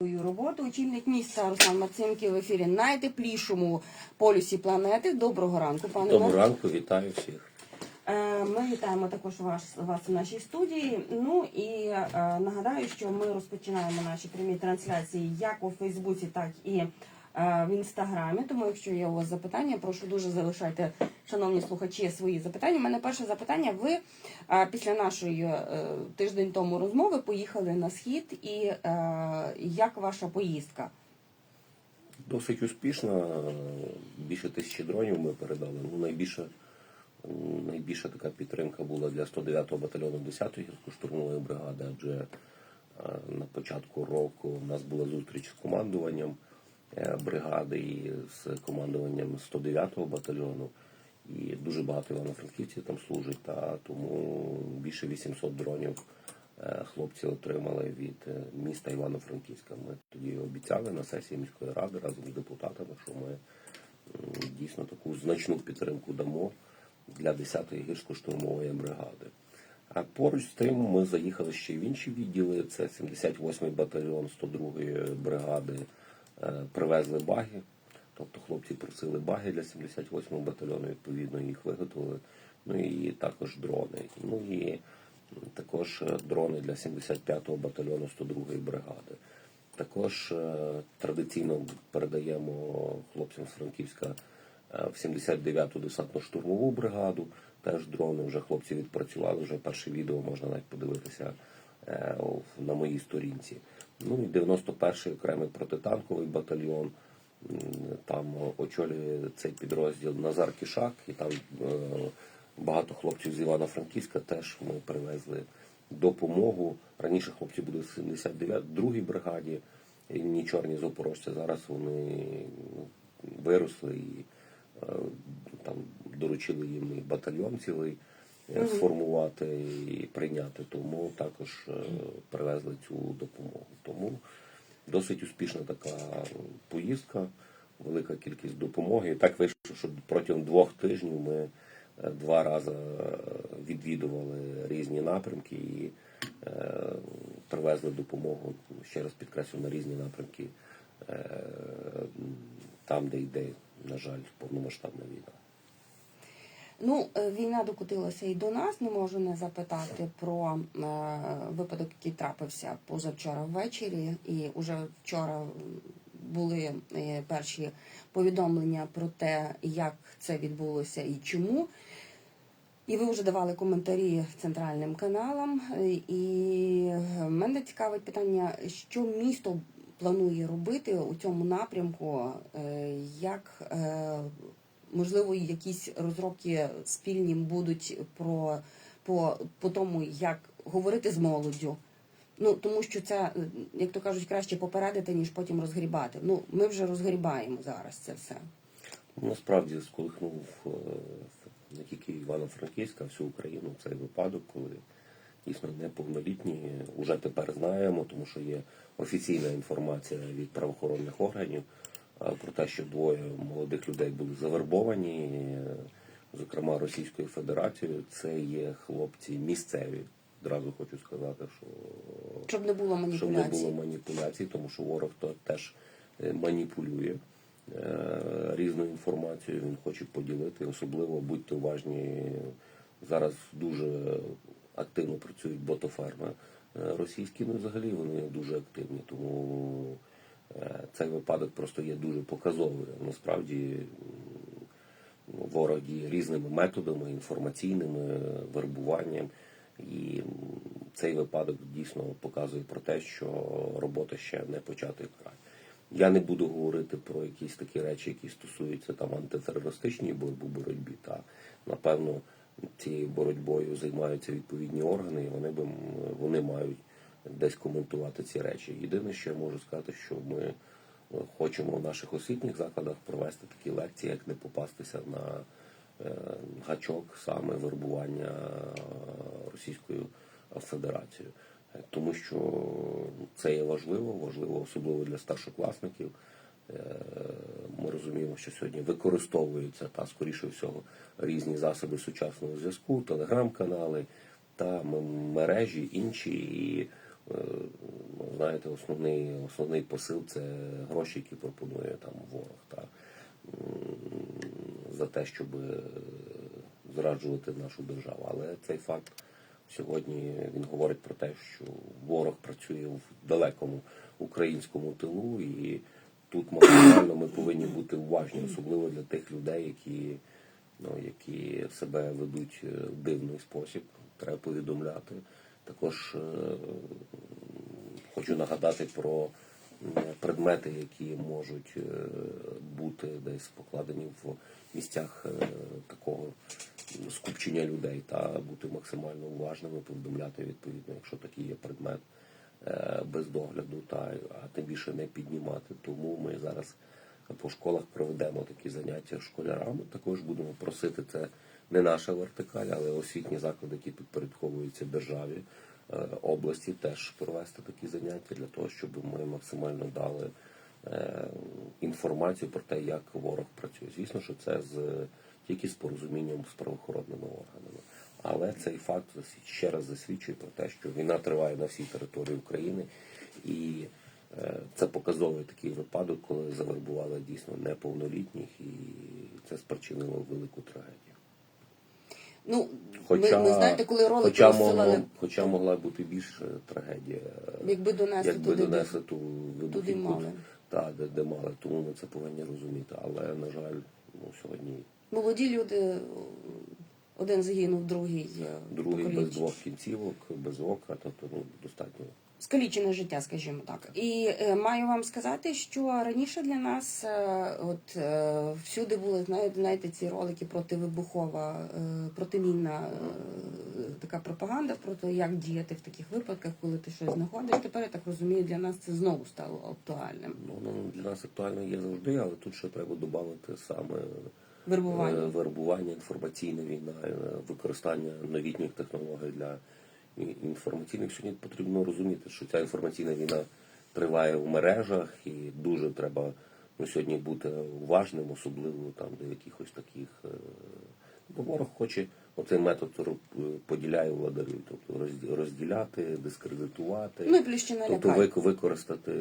Свою роботу очільник міста Руслан Марцинків в ефірі найтеплішому полюсі планети. Доброго ранку, пане Доброго Іване. ранку, вітаю всіх. Е, Ми вітаємо також вас, вас в нашій студії. Ну і е, нагадаю, що ми розпочинаємо наші прямі трансляції як у Фейсбуці, так і в інстаграмі. Тому, якщо є у вас запитання, прошу дуже залишайте, шановні слухачі, свої запитання. У мене перше запитання. Ви е, після нашої е, тиждень тому розмови поїхали на схід, і е, як ваша поїздка? Досить успішно. Більше тисячі дронів ми передали. Ну, найбільша, найбільша така підтримка була для 109-го батальйону 10-ї гірсько-штурмової бригади, адже е, на початку року в нас була зустріч з командуванням е, бригади і з командуванням 109-го батальйону. І дуже багато івано-франківців там служить, та тому більше 800 дронів е, хлопці отримали від е, міста Івано-Франківська. Ми тоді обіцяли на сесії міської ради разом з депутатами, що ми дійсно таку значну підтримку дамо для 10-ї гірсько-штурмової бригади. А поруч з тим ми заїхали ще й в інші відділи. Це 78-й батальйон 102-ї бригади. Е, Привезли баги. Тобто хлопці просили баги для 78-го батальйону, відповідно їх виготовили. Ну і також дрони. Ну і також е, дрони для 75-го батальйону 102-ї бригади. Також е, традиційно передаємо хлопцям з Франківська в 79-ту десантно-штурмову бригаду. Теж дрони вже хлопці відпрацювали. Вже перше відео можна навіть подивитися на моїй сторінці. Ну і 91-й окремий протитанковий батальйон. Там очолює цей підрозділ Назар Кішак, і там е, багато хлопців з Івано-Франківська теж ми привезли допомогу. Раніше хлопці були в 79-й бригаді, ні чорні запорожці. Зараз вони ну, виросли і е, там доручили їм батальйон цілий сформувати і прийняти. Тому також е, привезли цю допомогу. Тому досить успішна така поїздка, велика кількість допомоги. І так вийшло, що протягом двох тижнів ми е, два рази е, відвідували різні напрямки і привезли допомогу, ще раз підкреслю, на різні напрямки, там, де йде, на жаль, повномасштабна війна. Ну, е, війна докотилася і до нас. Не можу не запитати про е, випадок, який трапився позавчора ввечері, і уже вчора були е, перші повідомлення про те, як це відбулося і чому. І ви вже давали коментарі центральним каналам. Е, І мене цікавить питання, що місто планує робити у цьому напрямку, як можливо якісь розробки спільні будуть про по, по тому, як говорити з молоддю. Ну тому що це, е, як то кажуть, краще попередити, ніж потім розгрібати. Ну ми вже розгрібаємо зараз це все. Насправді сколихнув е, не тільки Івано-Франківська, всю Україну цей випадок, коли дійсно неповнолітні вже тепер знаємо, тому що є офіційна інформація від правоохоронних органів про те, що двоє молодих людей були завербовані, е, зокрема Російською Федерацією. Це є хлопці місцеві. Одразу хочу сказати, що Щоб не було щоб не маніпуляцій. було маніпуляцій, тому що ворог то теж е, маніпулює е, різною інформацією. Він хоче поділити. Особливо будьте уважні. Зараз дуже активно працюють ботоферми е, російські, ну взагалі вони дуже активні. Тому е, цей випадок просто є дуже показовий. Насправді ворог різними методами, інформаційними, вербуванням. І цей випадок дійсно показує про те, що робота ще не початий край. Я не буду говорити про якісь такі речі, які стосуються там антитерористичної боротьби, боротьбі. Та напевно цією боротьбою займаються відповідні органи, і вони б вони мають десь коментувати ці речі. Єдине, що я можу сказати, що ми е, хочемо в наших освітніх закладах провести такі лекції, як не попастися на е, гачок саме вербування е, Російською Федерацією. Тому що це є важливо, важливо особливо для старшокласників. Ми розуміємо, що сьогодні використовуються та скоріше всього різні засоби сучасного зв'язку, телеграм-канали та мережі інші. І знаєте, основний, основний посил це гроші, які пропонує там ворог. Та, за те, щоб е, зраджувати нашу державу. Але цей факт сьогодні він говорить про те, що ворог працює в далекому українському тилу, і тут максимально ми повинні бути уважні, особливо для тих людей, які, ну, які себе ведуть е, в дивний спосіб. Треба повідомляти. Також е, хочу нагадати про предмети, які можуть е, бути десь покладені в місцях е, такого скупчення людей та бути максимально уважними, повідомляти відповідно, якщо такий є предмет без догляду, та а тим більше не піднімати. Тому ми зараз по школах проведемо такі заняття школярами. Також будемо просити це не наша вертикаль, але освітні заклади, які підпорядковуються державі е, області, теж провести такі заняття для того, щоб ми максимально дали е, інформацію про те, як ворог працює. Звісно, що це з тільки з порозумінням з правоохоронними органами. Але цей факт ще раз засвідчує про те, що війна триває на всій території України, і е, це показовий такий випадок, коли завербували дійсно неповнолітніх, і це спричинило велику трагедію. Ну, Хоча, ми, ми знаєте, коли ролики хоча, розсилали, могло, хоча могла бути більш е, трагедія, якби донесли якби туди. донесли ту туди вибухівку, мали. та, де, де мали, тому ми це повинні розуміти. Але, на жаль, ну, сьогодні Молоді люди, один загинув, другий другий без двох кінцівок, без ока, тобто ну, достатньо. Скалічене життя, скажімо так. І е, маю вам сказати, що раніше для нас е, от е, всюди були знаєте, знаєте, ці ролики противибухова, е, протимінна е, така пропаганда про те, як діяти в таких випадках, коли ти щось знаходиш. Тепер я так розумію, для нас це знову стало актуальним. Ну, ну, для нас актуально є завжди, але тут ще треба додати саме Вербування. вербування, інформаційна війна, використання новітніх технологій для інформаційних. Сьогодні потрібно розуміти, що ця інформаційна війна триває в мережах, і дуже треба ну, сьогодні бути уважним, особливо там до якихось таких. е, Бо ворог хоче оцей метод поділяє владарів, тобто розді- розділяти, дискредитувати. Ну і Тобто використати,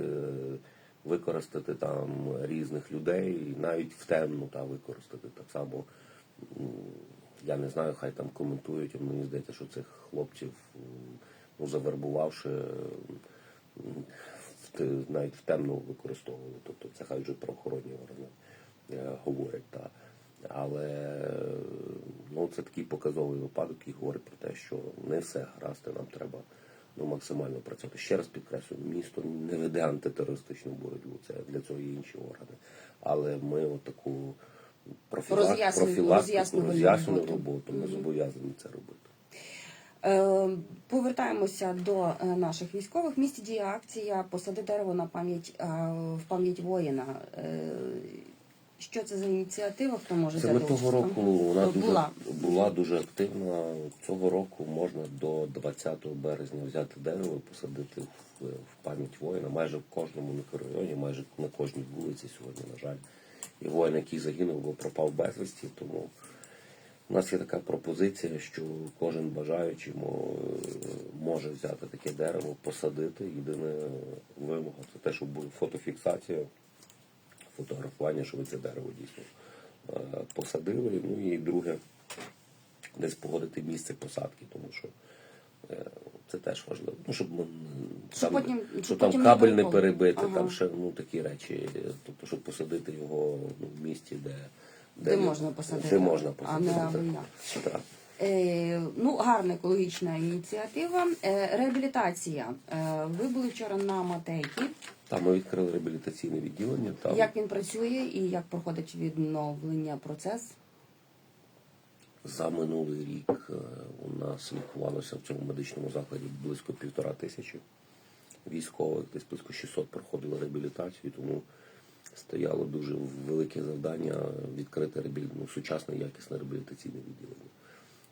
використати там різних людей, навіть в темну та використати так само. Я не знаю, хай там коментують, мені здається, що цих хлопців, ну, завербувавши, навіть в темну використовували. Тобто це хай вже правоохоронні органи е, говорять. Та. Але ну, це такий показовий випадок, який говорить про те, що не все гаразд, нам треба ну, максимально працювати. Ще раз підкреслюю, місто не веде антитерористичну боротьбу, це для цього є інші органи. Але ми отаку профілак... Профілактику, роз'яснювальну роботу. роботу, ми зобов'язані це робити. Е, Повертаємося до е, наших військових. В місті діє акція Посади дерево на пам'ять е, в пам'ять воїна. Що це за ініціатива? Хто може Це ми того року вона дуже була. була дуже активна. Цього року можна до 20 березня взяти дерево, посадити в, в пам'ять воїна. Майже в кожному мікрорайоні, майже на кожній вулиці сьогодні, на жаль. І воїн, який загинув, бо пропав безвісті. Тому у нас є така пропозиція, що кожен бажаючий мо- може взяти таке дерево, посадити. Єдина вимога це те, щоб була фотофіксація фотографування, щоб це дерево дійсно е, посадили. Ну і друге, десь погодити місце посадки, тому що е, це теж важливо. Ну, щоб, м, Щоб там, потім- щоб щоб там кабель не не перебити, Ага. там ще ну, такі речі. Тобто, щоб посадити його ну, в місті, де, Де можна посадити, Де можна а не. Так. Е, ну, гарна екологічна ініціатива. Е, реабілітація. Е, ви були вчора на Матейки. Там ми відкрили реабілітаційне відділення. Там Як він працює і як проходить відновлення процес? За минулий рік е, у нас лікувалося в цьому медичному закладі близько півтора тисячі військових, десь близько 600 проходили реабілітацію, тому стояло дуже велике завдання відкрити реабілі... ну, сучасне якісне реабілітаційне відділення.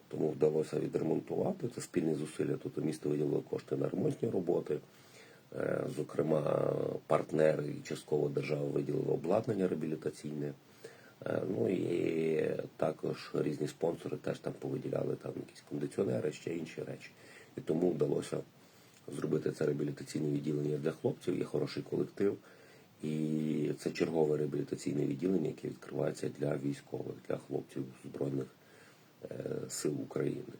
Тому вдалося відремонтувати. Це спільні зусилля. Тобто місто виділило кошти на ремонтні роботи. Е, Зокрема, партнери і частково держава виділила обладнання реабілітаційне. Е, Ну і також різні спонсори теж там повиділяли там якісь кондиціонери, ще інші речі. І тому вдалося зробити це реабілітаційне відділення для хлопців. Є хороший колектив, і це чергове реабілітаційне відділення, яке відкривається для військових, для хлопців збройних е, сил України.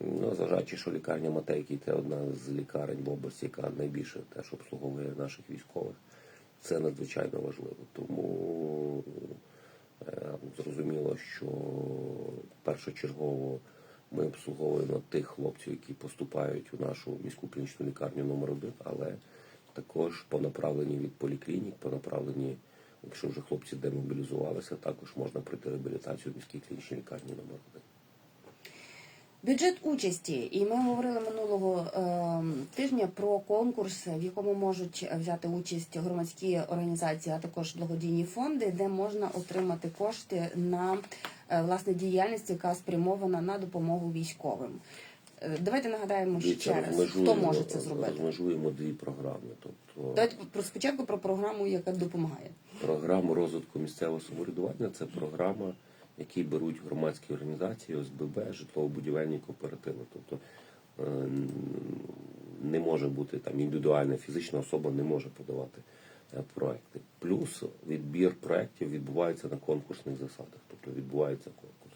Ну, зважаючи, що лікарня Матейки це одна з лікарень в області, яка найбільше теж обслуговує наших військових. Це надзвичайно важливо. Тому зрозуміло, що першочергово ми обслуговуємо тих хлопців, які поступають у нашу міську клінічну лікарню номер 1 але також по направленні від поліклінік, по направленні, якщо вже хлопці демобілізувалися, також можна пройти реабілітацію в міській клінічній лікарні номер 1 Бюджет участі, і ми говорили минулого е, тижня про конкурс, в якому можуть взяти участь громадські організації, а також благодійні фонди, де можна отримати кошти на е, власне діяльність, яка спрямована на допомогу військовим. Е, Давайте нагадаємо ще раз, хто може це зробити. Розмежуємо дві програми. Тобто Давайте про спочатку про програму, яка допомагає. програму розвитку місцевого самоврядування це програма, які беруть громадські організації, ОСББ, житлово-будівельні кооперативи. Тобто е, не може бути там індивідуальна фізична особа не може подавати е, проекти. Плюс відбір проєктів відбувається на конкурсних засадах, тобто відбувається конкурс.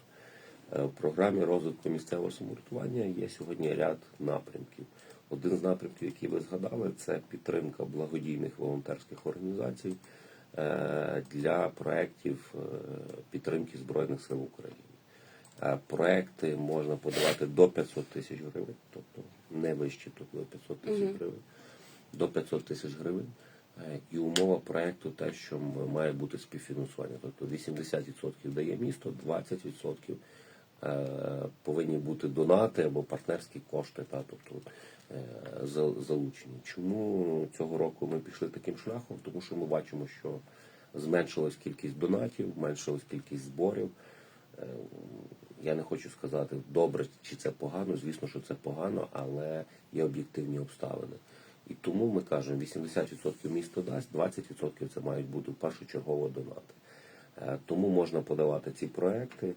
Е, В програмі розвитку місцевого самоврядування є сьогодні ряд напрямків. Один з напрямків, який ви згадали, це підтримка благодійних волонтерських організацій для проєктів е, підтримки Збройних сил України. Е, Проекти можна подавати до 500 тисяч гривень, тобто не вище тут 500 тисяч гривень, до 500 тисяч гривень. Е, І умова проекту те, що має бути співфінансування. Тобто 80% дає місто, 20% е, повинні бути донати або партнерські кошти, та, тобто е, залучені. Чому цього року ми пішли таким шляхом? Тому що ми бачимо, що зменшилась кількість донатів, зменшилась кількість зборів. Е, Я не хочу сказати, добре чи це погано. Звісно, що це погано, але є об'єктивні обставини. І тому ми кажемо, 80% місто дасть, 20% це мають бути першочергово донати. Е, Тому можна подавати ці проекти.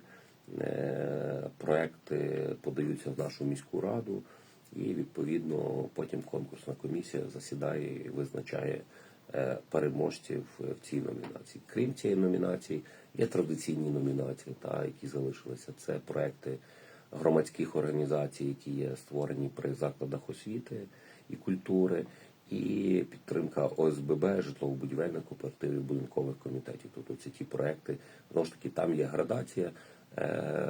Е, Проекти подаються в нашу міську раду, і відповідно потім конкурсна комісія засідає і визначає е, переможців в цій номінації. Крім цієї номінації, є традиційні номінації, та, які залишилися. Це проекти громадських організацій, які є створені при закладах освіти і культури, і підтримка ОСББ, житлово-будівельних кооперативів, будинкових комітетів. Тобто це ті проекти, знову ж таки, там є градація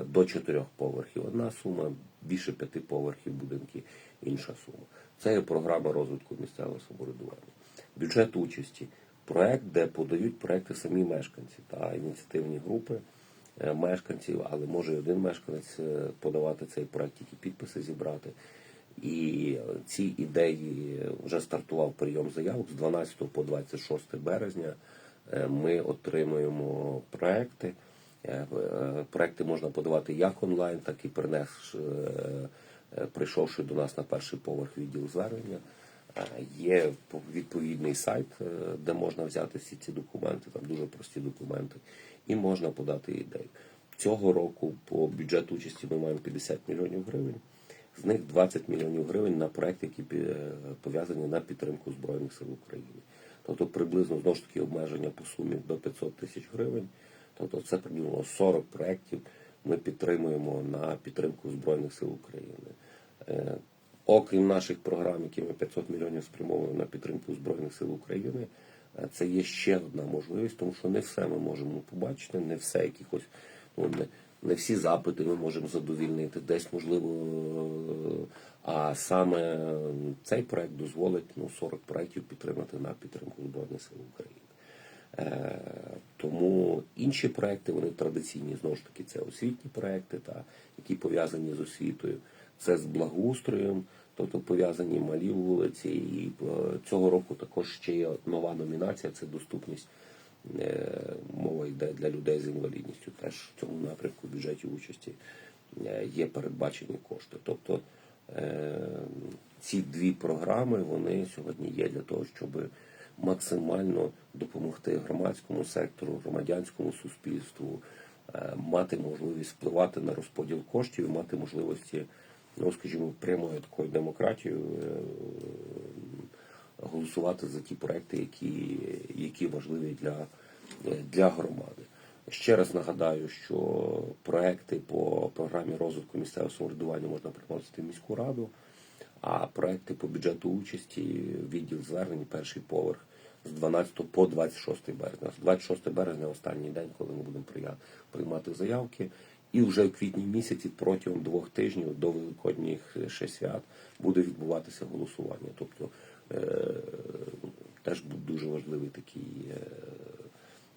до чотирьох поверхів. Одна сума, більше п'яти поверхів будинки, інша сума. Це є програма розвитку місцевого самоврядування. Бюджет участі. Проект, де подають проекти самі мешканці та ініціативні групи е, мешканців, але може один мешканець е, подавати цей проект, тільки підписи зібрати. І ці ідеї вже стартував прийом заявок з 12 по 26 березня. Е, Ми отримуємо проекти. Е, е, Проекти можна подавати як онлайн, так і принес, е, прийшовши до нас на перший поверх відділ звернення. Є відповідний сайт, де можна взяти всі ці документи, там дуже прості документи, і можна подати ідею. Цього року по бюджету участі ми маємо 50 мільйонів гривень. З них 20 мільйонів гривень на проекти, які пов'язані на підтримку Збройних сил України. Тобто приблизно знову ж таки обмеження по сумі до 500 тисяч гривень. Тобто це приблизно 40 проєктів ми підтримуємо на підтримку Збройних сил України. Е, Окрім наших програм, які ми 500 мільйонів спрямовуємо на підтримку Збройних сил України, е, це є ще одна можливість, тому що не все ми можемо побачити, не все якихось, ну, не, не всі запити ми можемо задовільнити, десь можливо. е, А саме цей проект дозволить ну, 40 проєктів підтримати на підтримку Збройних сил України. Е, Тому інші проекти, вони традиційні, знову ж таки, це освітні проекти, та, які пов'язані з освітою, це з благоустроєм, тобто пов'язані малі вулиці. І е, цього року також ще є нова номінація це доступність. Е, Мова йде для людей з інвалідністю. Теж в цьому напрямку в бюджеті участі є передбачені кошти. Тобто ці дві програми вони сьогодні є для того, щоб максимально допомогти громадському сектору, громадянському суспільству, е, мати можливість впливати на розподіл коштів, мати можливості ну скажімо, прямою такою демократією е, голосувати за ті проекти, які, які важливі для, для громади. Ще раз нагадаю, що проекти по програмі розвитку місцевого самоврядування можна приносити в міську раду, а проекти по бюджету участі відділ звернень перший поверх з 12 по 26 березня. 26 березня останній день, коли ми будемо приймати заявки. І вже в квітні місяці протягом двох тижнів до великодніх ще свят буде відбуватися голосування. Тобто е, теж буде дуже важливий такий е,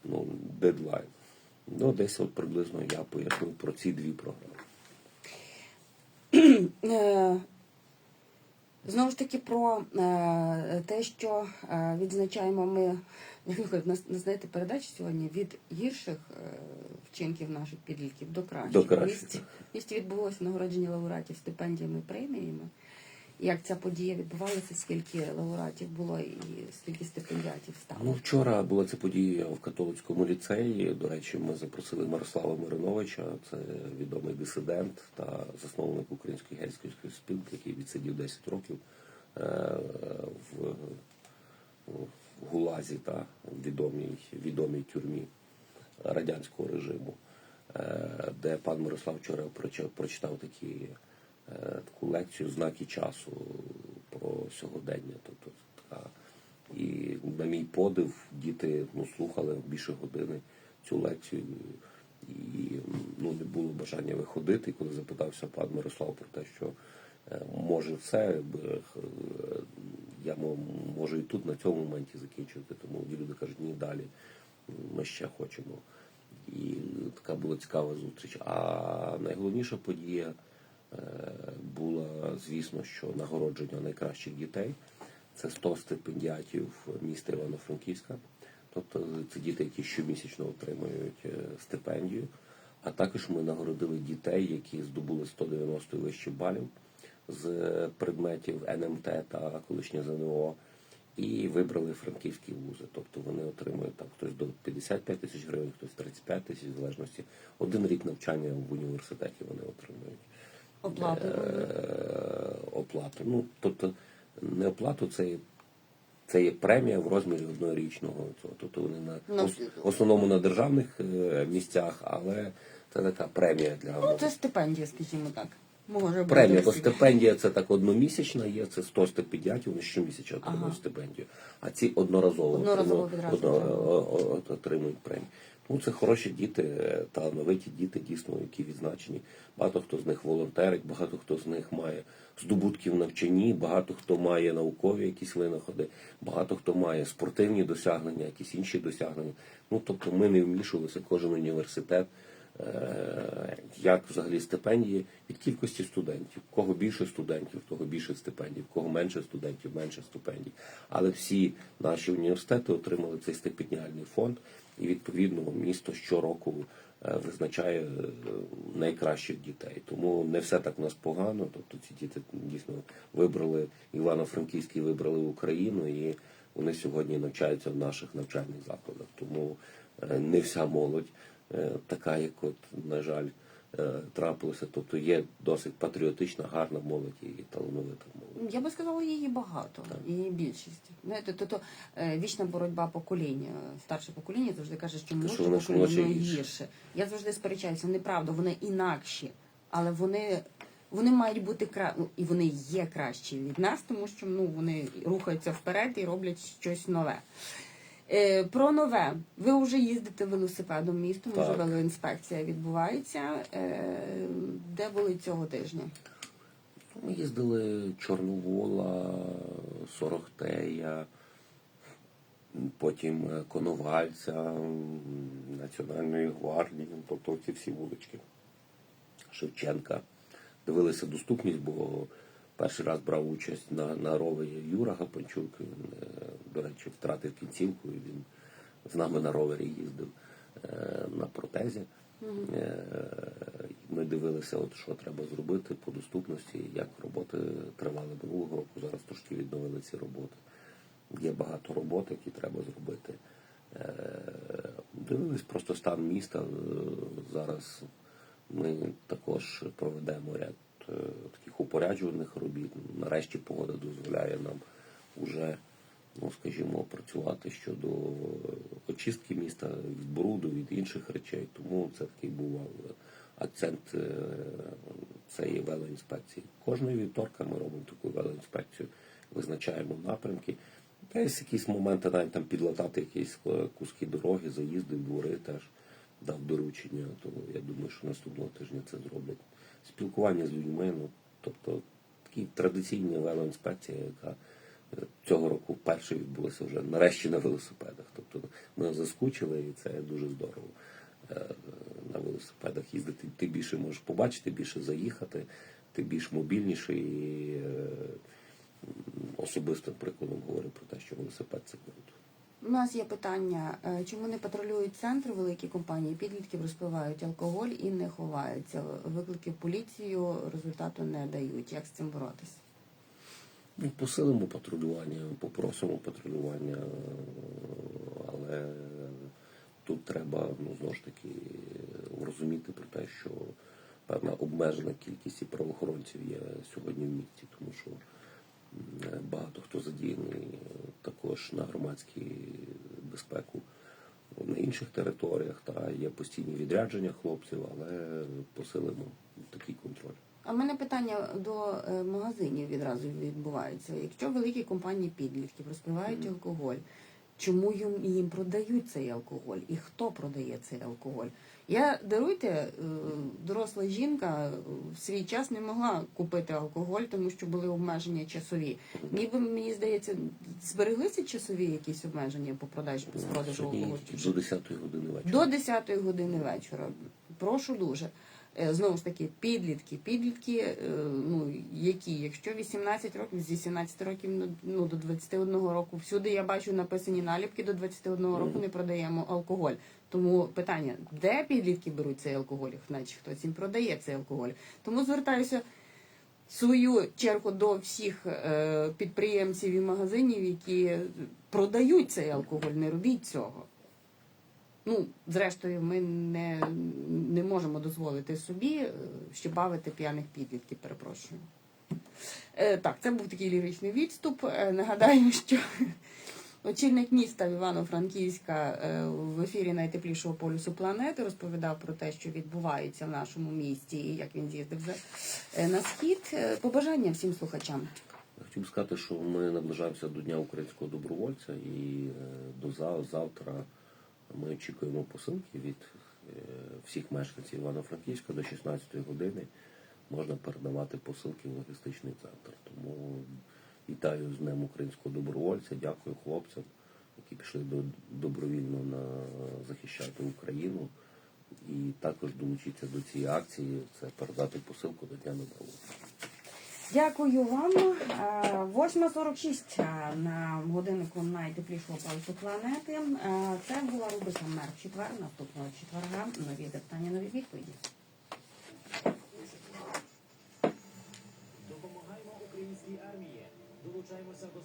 ну, дедлайн. Ну, десь от приблизно я пояснив про ці дві програми. Знову ж таки про е, те, що е, відзначаємо ми, на нас, знаєте, передачі сьогодні від гірших е, вчинків наших підлітків до кращих. До кращих, місті, місті відбулося нагородження лауреатів стипендіями преміями. Як ця подія відбувалася, скільки лауреатів було і скільки стипендіатів стало? Ну, вчора була ця подія в католицькому ліцеї. До речі, ми запросили Мирослава Мариновича, це відомий дисидент та засновник української гельської спілки, який відсидів 10 років е, в, Гулазі та відомій, відомій тюрмі радянського режиму, е, де пан Мирослав вчора прочитав такі, таку лекцію знаки часу про сьогодення. Тобто така і на мій подив діти ну, слухали більше години цю лекцію. І ну, не було бажання виходити. Коли запитався пан Мирослав про те, що е, може все, е, я можу і тут на цьому моменті закінчувати. Тому люди кажуть, ні, далі ми ще хочемо. І така була цікава зустріч. А найголовніша подія е, була, звісно, що нагородження найкращих дітей. Це 100 стипендіатів міста Івано-Франківська. Тобто це діти, які щомісячно отримують е, стипендію. А також ми нагородили дітей, які здобули 190 і вище балів з предметів НМТ та колишнє ЗНО. І вибрали франківські вузи. Тобто вони отримують там хтось до 55 тисяч гривень, хтось 35 тисяч, в залежності. Один рік навчання в університеті вони отримують Оплати. е, оплату. Ну, тобто не оплату, це є, це є премія в розмірі однорічного цього. Тобто вони на Ну, ос- в основному на державних е, місцях, але це така премія для Ну, це стипендія, скажімо так. Може премія, бо стипендія це так одномісячна, є це 100 стипендіатів, вони щомісяця отримують Ага. стипендію. А ці одноразово, Одноразово отримують- одно- о- о- отримують премію. Ну, це хороші діти, е, талановиті діти, дійсно, які відзначені. Багато хто з них волонтерить, багато хто з них має здобутки в навчанні, багато хто має наукові якісь винаходи, багато хто має спортивні досягнення, якісь інші досягнення. Ну, тобто ми не вмішувалися, кожен університет е, як взагалі стипендії від кількості студентів. Кого більше студентів, того більше стипендій, кого менше студентів, менше стипендій. Але всі наші університети отримали цей стипендіальний фонд, і відповідно місто щороку е, визначає е, найкращих дітей. Тому не все так у нас погано. Тобто ці діти дійсно вибрали Івано-Франківський, вибрали Україну і вони сьогодні навчаються в наших навчальних закладах. Тому е, не вся молодь така, як от, на жаль, трапилося. Тобто є досить патріотична, гарна молодь і талановита молодь. Я би сказала, її багато, її більшість. Знаєте, то, то е, вічна боротьба покоління. Старше покоління завжди каже, що молодше покоління молодше гірше. гірше. Я завжди сперечаюся, неправда, вони інакші, але вони. Вони мають бути кра... ну, і вони є кращі від нас, тому що ну вони рухаються вперед і роблять щось нове. Е, про нове. Ви вже їздите велосипедом містом, вже велоінспекція відбувається. Е, де були цього тижня? Ми їздили Чорновола, Сорохтея, потім е, Коновальця, Національної гвардії, тобто ці всі вулички. Шевченка. Дивилися доступність, бо перший раз брав участь на, на ровері Юра Гапанчук. Він, е, до речі, втратив кінцівку, і він з нами на ровері їздив е, на протезі. Е, Ми дивилися, от, що треба зробити по доступності, як роботи тривали минулого року. Зараз трошки відновили ці роботи. Є багато робот, які треба зробити. Дивились просто стан міста. Зараз ми також проведемо ряд таких упоряджувальних робіт. Нарешті погода дозволяє нам уже, ну скажімо, працювати щодо очистки міста від бруду, від інших речей. Тому це такий був акцент е, цієї велоінспекції. Кожної вівторка ми робимо таку велоінспекцію, визначаємо напрямки. Десь якісь моменти навіть там підлатати якісь е, куски дороги, заїзди, двори теж дав доручення. То я думаю, що наступного тижня це зроблять. Спілкування з людьми, ну тобто такі традиційні велоінспекція, яка е, цього року вперше відбулася вже нарешті на велосипедах. Тобто ми заскучили, і це дуже здорово. Е, На велосипедах їздити. Ти більше можеш побачити, більше заїхати, ти більш мобільніший. І, е, особистим прикладом говорю про те, що велосипед це круто. У нас є питання, е, чому не патрулюють центр великі компанії, підлітків розпивають алкоголь і не ховаються. Виклики в поліцію результату не дають. Як з цим боротися? Ну, посилимо патрулювання, попросимо патрулювання, е, але тут треба ну, знову ж таки розуміти про те, що певна обмежена кількість і правоохоронців є сьогодні в місті, тому що багато хто задіяний е, також на громадській безпеку на інших територіях, та є постійні відрядження хлопців, але посилимо такий контроль. А в мене питання до е, магазинів відразу відбувається. Якщо великі компанії підлітків розпивають алкоголь, чому їм, їм продають цей алкоголь? І хто продає цей алкоголь? Я даруйте, е, доросла жінка е, в свій час не могла купити алкоголь, тому що були обмеження часові. Ніби мені здається, збереглися часові якісь обмеження по продажі з продажу алкоголю. до 10 години вечора. До 10 години вечора. Прошу дуже. Е, Знову ж таки, підлітки. Підлітки, е, ну, які, якщо 18 років, з 18 років ну, ну, до 21 року, всюди я бачу написані наліпки, до 21 року не продаємо алкоголь. Тому питання, де підлітки беруть цей алкоголь, значить хтось їм продає цей алкоголь. Тому звертаюся свою чергу до всіх е, підприємців і магазинів, які продають цей алкоголь, не робіть цього. Ну, зрештою, ми не, не можемо дозволити собі е, ще бавити п'яних підлітків, перепрошую. Е, так, це був такий ліричний відступ. Е, нагадаю, що очільник міста Івано-Франківська е, в ефірі найтеплішого полюсу планети розповідав про те, що відбувається в нашому місті і як він з'їздив е, на схід. Е, Побажання всім слухачам. Хотів би сказати, що ми наближаємося до Дня українського добровольця і е, до зав- завтра ми очікуємо посилки від е, всіх мешканців Івано-Франківська до 16 години можна передавати посилки в логістичний центр. Тому вітаю з Днем українського добровольця, дякую хлопцям, які пішли добровільно на захищати Україну. І також долучитися до цієї акції, це передати посилку до Дня добровольця. Дякую вам. Е, 8.46 е, на годиннику найтеплішого пальцю планети. Е, Це була рубрика Мер четвер. Наступного четверга. Нові запитання, нові відповіді. Допомагаємо українській армії. Долучаємося до